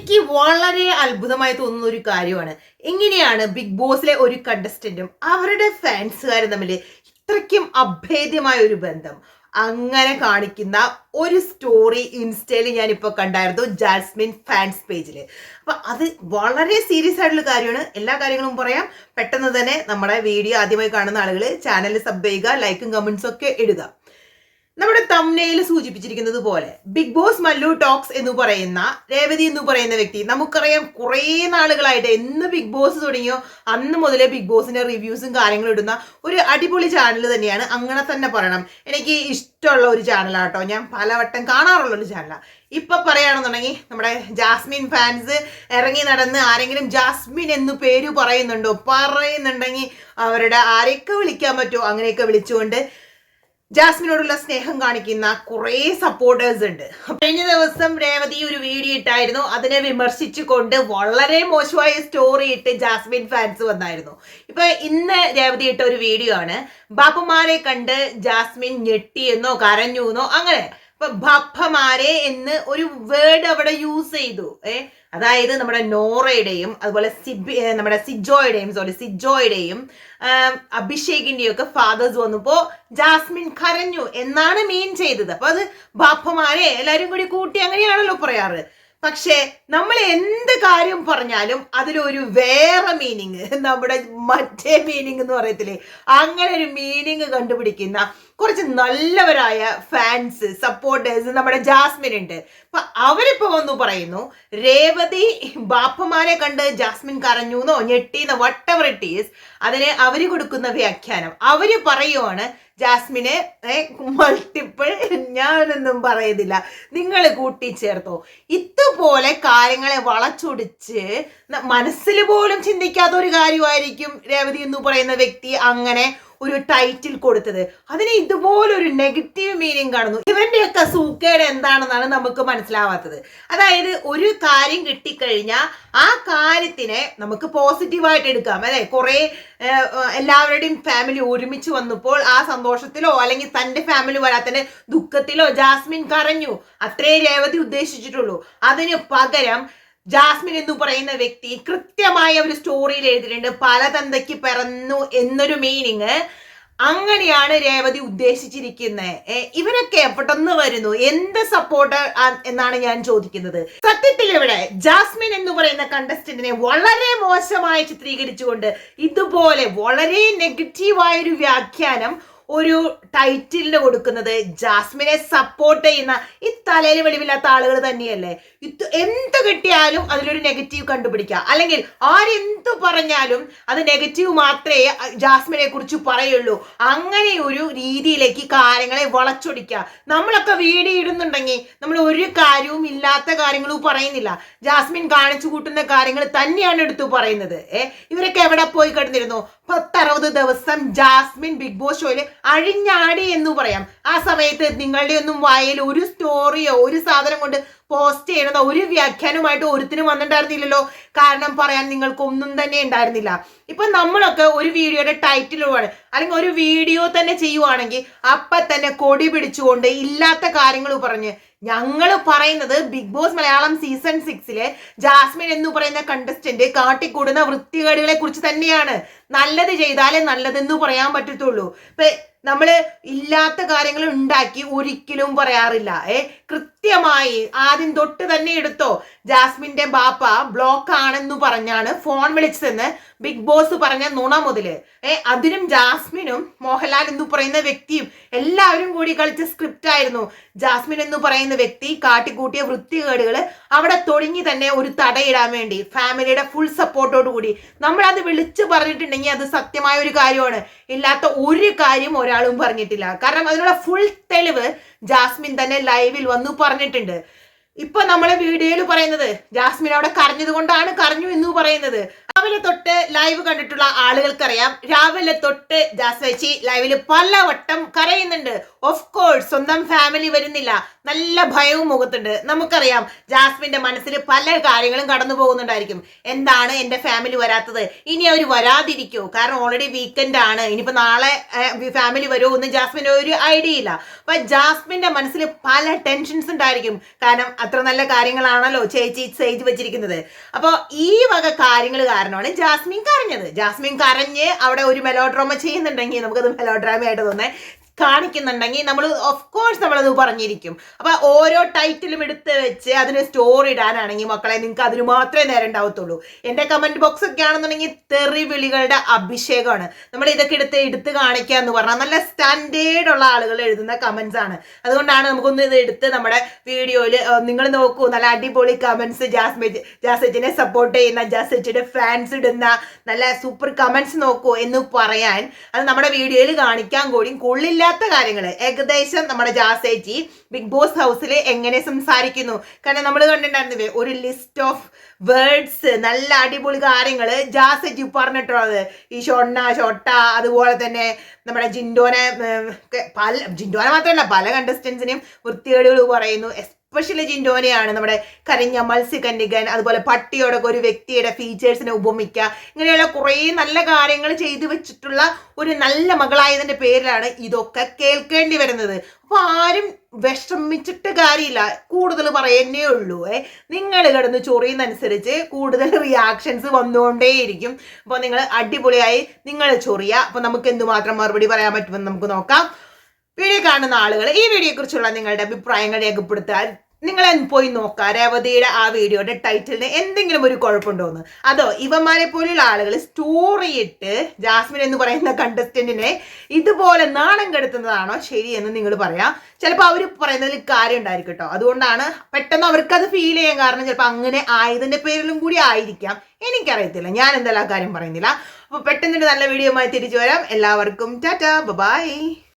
എനിക്ക് വളരെ അത്ഭുതമായി തോന്നുന്ന ഒരു കാര്യമാണ്. എങ്ങനെയാണ് ബിഗ് ബോസിലെ ഒരു കണ്ടസ്റ്റന്റും അവരുടെ ഫാൻസുകാരും തമ്മിൽ ഇത്രയ്ക്കും അഭേദ്യമായ ഒരു ബന്ധം? അങ്ങനെ കാണിക്കുന്ന ഒരു സ്റ്റോറി ഇൻസ്റ്റയിൽ ഞാനിപ്പോൾ കണ്ടായിരുന്നു ജാസ്മിൻ ഫാൻസ് പേജിൽ അപ്പൊ അത് വളരെ സീരിയസ് ആയിട്ടുള്ള കാര്യമാണ്. എല്ലാ കാര്യങ്ങളും പറയാം. പെട്ടെന്ന് തന്നെ നമ്മുടെ വീഡിയോ ആദ്യമായി കാണുന്ന ആളുകൾ ചാനൽ സബ് ചെയ്യുക ലൈക്കും കമന്റ്സും ഒക്കെ ഇടുക. നമ്മുടെ തമ്നയിൽ സൂചിപ്പിച്ചിരിക്കുന്നത് പോലെ ബിഗ് ബോസ് മല്ലു ടോക്സ് എന്ന് പറയുന്ന രേവതി എന്ന് പറയുന്ന വ്യക്തി നമുക്കറിയാം കുറേ നാളുകളായിട്ട് എന്ന് ബിഗ് ബോസ് തുടങ്ങിയോ അന്ന് മുതലേ ബിഗ് ബോസിന്റെ റിവ്യൂസും കാര്യങ്ങളും ഇടുന്ന ഒരു അടിപൊളി ചാനൽ തന്നെയാണ്. അങ്ങനെ തന്നെ പറയണം. എനിക്ക് ഇഷ്ടമുള്ള ഒരു ചാനലാട്ടോ ഞാൻ പലവട്ടം കാണാറുള്ള ഒരു ചാനലാണ് ഇപ്പൊ പറയുകയാണെന്നുണ്ടെങ്കിൽ നമ്മുടെ ജാസ്മിൻ ഫാൻസ് ഇറങ്ങി നടന്ന് ആരെങ്കിലും ജാസ്മിൻ എന്ന് പേര് പറയുന്നുണ്ടോ? പറയുന്നുണ്ടെങ്കിൽ അവരുടെ ആരെയൊക്കെ വിളിക്കാൻ പറ്റുമോ? അങ്ങനെയൊക്കെ വിളിച്ചുകൊണ്ട് ജാസ്മിനോടുള്ള സ്നേഹം കാണിക്കുന്ന കുറേ സപ്പോർട്ടേഴ്സ് ഉണ്ട്. കഴിഞ്ഞ ദിവസം രേവതി ഒരു വീഡിയോ ഇട്ടായിരുന്നു. അതിനെ വിമർശിച്ചുകൊണ്ട് വളരെ മോശമായ സ്റ്റോറി ഇട്ട് ജാസ്മിൻ ഫാൻസ് വന്നായിരുന്നു. ഇപ്പൊ ഇന്ന് രേവതി ഇട്ട ഒരു വീഡിയോ ആണ്. ബാപ്പുമാരെ കണ്ട് ജാസ്മിൻ ഞെട്ടിയെന്നോ കരഞ്ഞു എന്നോ അങ്ങനെ ഇപ്പൊ ബപ്പമാരെ എന്ന് ഒരു വേർഡ് അവിടെ യൂസ് ചെയ്തു. ഏ അതായത് നമ്മുടെ നോറയുടെയും അതുപോലെ സിബി നമ്മുടെ സിജോയുടെയും സോറി സിജോയുടെയും അഭിഷേകിന്റെയും ഒക്കെ ഫാദേഴ്സ് വന്നപ്പോ ജാസ്മിൻ കരഞ്ഞു എന്നാണ് മീൻ ചെയ്തത്. അപ്പൊ അത് ബാപ്പമാരെ എല്ലാരും കൂടി കൂട്ടി അങ്ങനെയാണല്ലോ പറയാറ്. പക്ഷേ നമ്മൾ എന്ത് കാര്യം പറഞ്ഞാലും അതിലൊരു വേറെ മീനിങ് നമ്മുടെ മറ്റേ മീനിങ് എന്ന് പറയത്തില്ലേ? അങ്ങനെ ഒരു മീനിങ് കണ്ടുപിടിക്കുന്ന കുറച്ച് നല്ലവരായ ഫാൻസ് സപ്പോർട്ടേഴ്സ് നമ്മുടെ ജാസ്മിൻ ഉണ്ട്. അപ്പൊ അവരിപ്പോ വന്നു പറയുന്നു രേവതി ബാപ്പമാരെ കണ്ട് ജാസ്മിൻ കരഞ്ഞു എന്നോ ഞെട്ടിന്നോ? വട്ടവർ ഇറ്റ് ഈസ് അതിന് അവർ കൊടുക്കുന്ന വ്യാഖ്യാനം. അവർ പറയുവാണ് ജാസ്മിന് മൾട്ടിപ്പിൾ ഞാനൊന്നും പറയുന്നില്ല നിങ്ങൾ കൂട്ടിച്ചേർത്തോ. ഇതുപോലെ കാര്യങ്ങളെ വളച്ചൊടിച്ച് മനസ്സിൽ പോലും ചിന്തിക്കാത്ത ഒരു കാര്യമായിരിക്കും രേവതി എന്ന് പറയുന്ന വ്യക്തി അങ്ങനെ ഒരു ടൈറ്റിൽ കൊടുത്തത്. അതിന് ഇതുപോലൊരു നെഗറ്റീവ് മീനിങ് കാണുന്നു. ഇവന്റെയൊക്കെ സൂക്കേട് എന്താണെന്നാണ് നമുക്ക് മനസ്സിലാവാത്തത്. അതായത് ഒരു കാര്യം കിട്ടിക്കഴിഞ്ഞാൽ ആ കാര്യത്തിനെ നമുക്ക് പോസിറ്റീവായിട്ട് എടുക്കാം. അല്ലെ? കുറെ എല്ലാവരുടെയും ഫാമിലി ഒരുമിച്ച് വന്നപ്പോൾ ആ സന്തോഷത്തിലോ അല്ലെങ്കിൽ തന്റെ ഫാമിലി വരാത്തതിന്റെ ദുഃഖത്തിലോ ജാസ്മിൻ കരഞ്ഞു. അത്രേ രേവതി ഉദ്ദേശിച്ചിട്ടുള്ളൂ. അതിന് പകരം ജാസ്മിൻ എന്ന് പറയുന്ന വ്യക്തി കൃത്യമായ ഒരു സ്റ്റോറിയിൽ എഴുതിയിട്ടുണ്ട്. പലതന്തയ്ക്ക് പിറന്നു എന്നൊരു മീനിങ് അങ്ങനെയാണ് രേവതി ഉദ്ദേശിച്ചിരിക്കുന്നത്. ഇവരൊക്കെ എവിടെന്ന് വരുന്നു? എന്ത് സപ്പോർട്ട് എന്നാണ് ഞാൻ ചോദിക്കുന്നത്. സത്യത്തിൽ ഇവിടെ ജാസ്മിൻ എന്ന് പറയുന്ന കണ്ടസ്റ്റന്റിനെ വളരെ മോശമായി ചിത്രീകരിച്ചുകൊണ്ട് ഇതുപോലെ വളരെ നെഗറ്റീവായ ഒരു വ്യാഖ്യാനം ഒരു ടൈറ്റിലിന് കൊടുക്കുന്നത് ജാസ്മിനെ സപ്പോർട്ട് ചെയ്യുന്ന ഈ തലയിൽ വെളിവില്ലാത്ത ആളുകൾ തന്നെയല്ലേ? ഇത് എന്ത് കിട്ടിയാലും അതിലൊരു നെഗറ്റീവ് കണ്ടുപിടിക്കുക. അല്ലെങ്കിൽ ആരെന്ത് പറഞ്ഞാലും അത് നെഗറ്റീവ് മാത്രമേ ജാസ്മിനെ കുറിച്ച് പറയുള്ളൂ. അങ്ങനെ ഒരു രീതിയിലേക്ക് കാര്യങ്ങളെ വളച്ചൊടിക്കുക. നമ്മളൊക്കെ വീഡിയോ ഇടുന്നുണ്ടെങ്കിൽ നമ്മൾ ഒരു കാര്യവും ഇല്ലാത്ത കാര്യങ്ങളും പറയുന്നില്ല. ജാസ്മിൻ കാണിച്ചു കൂട്ടുന്ന കാര്യങ്ങൾ തന്നെയാണ് എടുത്തു പറയുന്നത്. ഏ? ഇവരൊക്കെ എവിടെ പോയി കിടന്നിരുന്നു? പത്തറുപത് ദിവസം ജാസ്മിൻ ബിഗ് ബോസ് ഷോയിൽ അഴിഞ്ഞാടി എന്ന് പറയാം. ആ സമയത്ത് നിങ്ങളുടെ ഒന്നും വായിൽ ഒരു സ്റ്റോറിയോ ഒരു സാധനം കൊണ്ട് പോസ്റ്റ് ചെയ്യണതോ ഒരു വ്യാഖ്യാനമായിട്ട് ഒരുത്തിനും വന്നിട്ടുണ്ടായിരുന്നില്ലല്ലോ. കാരണം പറയാൻ നിങ്ങൾക്കൊന്നും തന്നെ ഉണ്ടായിരുന്നില്ല. ഇപ്പൊ നമ്മളൊക്കെ ഒരു വീഡിയോയുടെ ടൈറ്റിലുമാണ് അല്ലെങ്കിൽ ഒരു വീഡിയോ തന്നെ ചെയ്യുവാണെങ്കിൽ അപ്പൊ തന്നെ കൊടി പിടിച്ചുകൊണ്ട് ഇല്ലാത്ത കാര്യങ്ങൾ പറഞ്ഞ് ഞങ്ങൾ പറയുന്നത് ബിഗ് ബോസ് മലയാളം സീസൺ സിക്സിലെ ജാസ്മിൻ എന്ന് പറയുന്ന കണ്ടസ്റ്റന്റ് കാട്ടിക്കൂടുന്ന വൃത്തികേടുകളെ കുറിച്ച് തന്നെയാണ്. നല്ലത് ചെയ്താലേ നല്ലതെന്ന് പറയാൻ പറ്റത്തുള്ളൂ. നമ്മൾ ഇല്ലാത്ത കാര്യങ്ങൾ ഉണ്ടാക്കി ഒരിക്കലും പറയാറില്ല. ഏ കൃത്യമായി ആദ്യം തൊട്ട് തന്നെ എടുത്തോ. ജാസ്മിന്റെ ബാപ്പ ബ്ലോക്ക് ആണെന്ന് പറഞ്ഞാണ് ഫോൺ വിളിച്ചതെന്ന് ബിഗ് ബോസ് പറഞ്ഞ നുണ മുതൽ. ഏ അതിനും ജാസ്മിനും മോഹൻലാൽ എന്ന് പറയുന്ന വ്യക്തിയും എല്ലാവരും കൂടി കളിച്ച സ്ക്രിപ്റ്റ് ആയിരുന്നു. ജാസ്മിൻ എന്ന് പറയുന്ന വ്യക്തി കാട്ടിക്കൂട്ടിയ വൃത്തികേടുകൾ അവിടെ തുടങ്ങി തന്നെ ഒരു തടയിടാൻ വേണ്ടി ഫാമിലിയുടെ ഫുൾ സപ്പോർട്ടോട് കൂടി. നമ്മൾ അത് വിളിച്ചു പറഞ്ഞിട്ടുണ്ടെങ്കിൽ അത് സത്യമായ ഒരു കാര്യമാണ്. ഇല്ലാത്ത ഒരു കാര്യം ഒരാളും പറഞ്ഞിട്ടില്ല. കാരണം അതിനുള്ള ഫുൾ തെളിവ് ജാസ്മിൻ തന്നെ ലൈവിൽ വന്നു പറഞ്ഞിട്ടുണ്ട്. ഇപ്പൊ നമ്മളെ വീഡിയോയിൽ പറയുന്നത് ജാസ്മിൻ അവിടെ കരഞ്ഞത് കൊണ്ടാണ് കരഞ്ഞു എന്ന് പറയുന്നത്. രാവിലെ തൊട്ട് ലൈവ് കണ്ടിട്ടുള്ള ആളുകൾക്കറിയാം. രാവിലെ തൊട്ട് ജാസ്വച്ചി ലൈവിൽ പലവട്ടം കരയുന്നുണ്ട്. ഓഫ് കോഴ്സ് സ്വന്തം ഫാമിലി വരുന്നില്ല. നല്ല ഭയവും മുഖത്തുണ്ട്. നമുക്കറിയാം ജാസ്മിന്റെ മനസ്സിൽ പല കാര്യങ്ങളും കടന്നു പോകുന്നുണ്ടായിരിക്കും. എന്താണ് എന്റെ ഫാമിലി വരാത്തത്? ഇനി അവർ വരാതിരിക്കോ? കാരണം ഓൾറെഡി വീക്കെൻഡ് ആണ്. ഇനിയിപ്പോ നാളെ ഫാമിലി വരുമോ ഒന്നും ജാസ്മിന്റെ ഒരു ഐഡിയ ഇല്ല. അപ്പൊ ജാസ്മിന്റെ മനസ്സിൽ പല ടെൻഷൻസ് ഉണ്ടായിരിക്കും. കാരണം അത്ര നല്ല കാര്യങ്ങളാണല്ലോ ചേച്ചി ചെയ്ത് വെച്ചിരിക്കുന്നത്. അപ്പോൾ ഈ വക കാര്യങ്ങൾ കാരണമാണ് ജാസ്മിൻ കരഞ്ഞത്. ജാസ്മിൻ കരഞ്ഞ് അവിടെ ഒരു മെലോഡ്രാമ ചെയ്യുന്നുണ്ടെങ്കിൽ നമുക്കത് മെലോഡ്രാമ ആയിട്ട് തോന്നേ കാണിക്കുന്നുണ്ടെങ്കിൽ നമ്മൾ ഓഫ് കോഴ്സ് നമ്മളത് പറഞ്ഞിരിക്കും. അപ്പൊ ഓരോ ടൈറ്റിലും എടുത്ത് വെച്ച് അതിന് സ്റ്റോറി ഇടാനാണെങ്കിൽ മക്കളെ നിങ്ങൾക്ക് അതിന് മാത്രമേ നേരം ഉണ്ടാവത്തുള്ളൂ. എന്റെ കമന്റ് ബോക്സ് ഒക്കെ ആണെന്നുണ്ടെങ്കിൽ തെറി വിളികളുടെ അഭിഷേകമാണ്. നമ്മൾ ഇതൊക്കെ എടുത്ത് എടുത്ത് കാണിക്കുക എന്ന് പറഞ്ഞാൽ നല്ല സ്റ്റാൻഡേർഡ് ഉള്ള ആളുകൾ എഴുതുന്ന കമന്റ്സ് ആണ്. അതുകൊണ്ടാണ് നമുക്കൊന്ന് ഇത് എടുത്ത് നമ്മുടെ വീഡിയോയിൽ നിങ്ങൾ നോക്കൂ നല്ല അടിപൊളി കമന്റ്സ് ജാസ്മി ജാസച്ചിനെ സപ്പോർട്ട് ചെയ്യുന്ന ജാസച്ചിയുടെ ഫാൻസ് ഇടുന്ന നല്ല സൂപ്പർ കമന്റ്സ് നോക്കൂ എന്ന് പറയാൻ അത് നമ്മുടെ വീഡിയോയിൽ കാണിക്കാൻ കൂടി കൊള്ളില്ലാത്ത കാര്യങ്ങൾ ഏകദേശം നമ്മുടെ ജാസേജി ബിഗ് ബോസ് ഹൗസിൽ എങ്ങനെ സംസാരിക്കുന്നു? കാരണം നമ്മൾ കണ്ടിട്ടുണ്ടായിരുന്നില്ലേ ഒരു ലിസ്റ്റ് ഓഫ് വേർഡ്സ് നല്ല അടിപൊളി കാര്യങ്ങൾ ജാസേജി പറഞ്ഞിട്ടുള്ളത്. ഈ ഷൊണ്ണ ഷൊട്ട അതുപോലെ തന്നെ നമ്മുടെ ജിൻഡോനെ പല ജിൻഡോനെ മാത്രമല്ല പല കണ്ടസ്റ്റൻസിനെയും വൃത്തികേടുകൾ പറയുന്നു. എസ്പെഷ്യലി ജിൻഡോനെയാണ് നമ്മുടെ കരിഞ്ഞ മത്സ്യകന്യകൻ അതുപോലെ പട്ടിയോടൊക്കെ ഒരു വ്യക്തിയുടെ ഫീച്ചേഴ്സിനെ ഉപമിക്കുക. ഇങ്ങനെയുള്ള കുറേ നല്ല കാര്യങ്ങൾ ചെയ്തു വെച്ചിട്ടുള്ള ഒരു നല്ല മകളായതിന്റെ പേരിലാണ് ഇതൊക്കെ കേൾക്കേണ്ടി വരുന്നത്. അപ്പോൾ ആരും വിഷമിച്ചിട്ട് കാര്യമില്ല. കൂടുതൽ പറയുന്നേ ഉള്ളൂ ഏ. നിങ്ങൾ കിടന്ന് ചൊറിയുന്നതനുസരിച്ച് കൂടുതൽ റിയാക്ഷൻസ് വന്നുകൊണ്ടേയിരിക്കും. അപ്പോൾ നിങ്ങൾ അടിപൊളിയായി നിങ്ങൾ ചൊറിയ അപ്പോൾ നമുക്ക് എന്തുമാത്രം മറുപടി പറയാൻ പറ്റുമെന്ന് നമുക്ക് നോക്കാം. വീഡിയോ കാണുന്ന ആളുകൾ ഈ വീഡിയോയെ കുറിച്ചുള്ള നിങ്ങളുടെ അഭിപ്രായങ്ങൾ രേഖപ്പെടുത്താൻ നിങ്ങൾ പോയി നോക്കുക രേവതിയുടെ ആ വീഡിയോയുടെ ടൈറ്റിലിന് എന്തെങ്കിലും ഒരു കുഴപ്പമുണ്ടോന്ന്. അതോ ഇവന്മാരെ പോലെയുള്ള ആളുകൾ സ്റ്റോറി ഇട്ട് ജാസ്മിൻ എന്ന് പറയുന്ന കണ്ടസ്റ്റന്റിനെ ഇതുപോലെ നാണം കെടുത്തുന്നതാണോ ശരിയെന്ന് നിങ്ങൾ പറയാം. ചിലപ്പോൾ അവർ പറയുന്നതിൽ കാര്യം ഉണ്ടായിരിക്കും കേട്ടോ അതുകൊണ്ടാണ് പെട്ടെന്ന് അവർക്ക് അത് ഫീൽ ചെയ്യാൻ കാരണം ചിലപ്പോൾ അങ്ങനെ ആയതിന്റെ പേരിലും കൂടി ആയിരിക്കാം. എനിക്കറിയത്തില്ല. ഞാൻ എന്തായാലും ആ കാര്യം പറയുന്നില്ല. അപ്പോൾ പെട്ടെന്ന് നല്ല വീഡിയോ ആയി തിരിച്ചു വരാം. എല്ലാവർക്കും ടാറ്റാ. ബൈ